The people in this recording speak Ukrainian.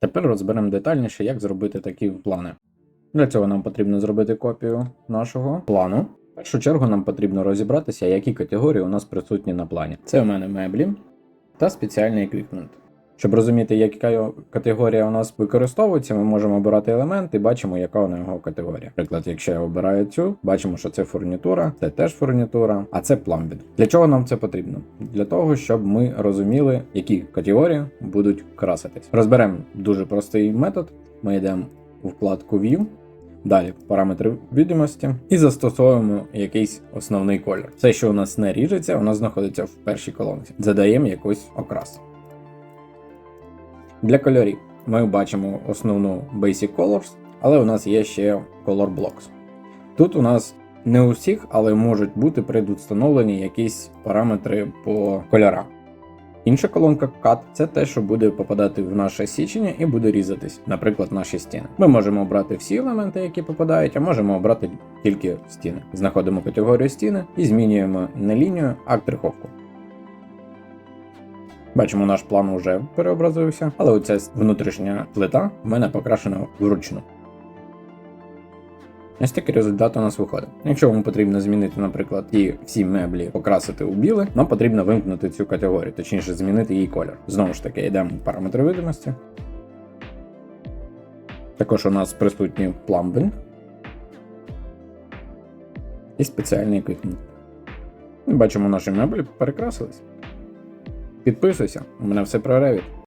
Тепер розберемо детальніше, як зробити такі плани. Для цього нам потрібно зробити копію нашого плану. В першу чергу нам потрібно розібратися, які категорії у нас присутні на плані. Це у мене меблі та спеціальний еквіпмент. Щоб розуміти, яка категорія у нас використовується, ми можемо обирати елемент і бачимо, яка у нього категорія. Наприклад, якщо я обираю цю, бачимо, що це фурнітура, це теж фурнітура, а це пламбінг. Для чого нам це потрібно? Для того, щоб ми розуміли, які категорії будуть краситись. Розберемо дуже простий метод. Ми йдемо у вкладку View. Далі параметри відомості і застосовуємо якийсь основний колір. Все, що у нас не ріжеться, у нас знаходиться в першій колонці. Задаємо якийсь окрас. Для кольорів ми бачимо основну Basic Colors, але у нас є ще Color Blocks. Тут у нас не у всіх, але можуть бути предустановлені якісь параметри по кольорах. Інша колонка Cut – це те, що буде попадати в наше січення і буде різатись, наприклад, наші стіни. Ми можемо обрати всі елементи, які попадають, а можемо обрати тільки стіни. Знаходимо категорію стіни і змінюємо не лінію, а штриховку. Бачимо, наш план вже переобразився, але оця внутрішня плита в мене покрашена вручну. Ось такий результат у нас виходить. Якщо вам потрібно змінити, наприклад, ті всі меблі покрасити у біле, нам потрібно вимкнути цю категорію, точніше змінити її колір. Знову ж таки, йдемо в параметри видимості. Також у нас присутній пламбинг і спеціальний еквіпмент. Бачимо, наші меблі перекрасились. Підписуйся, у мене все про Revit.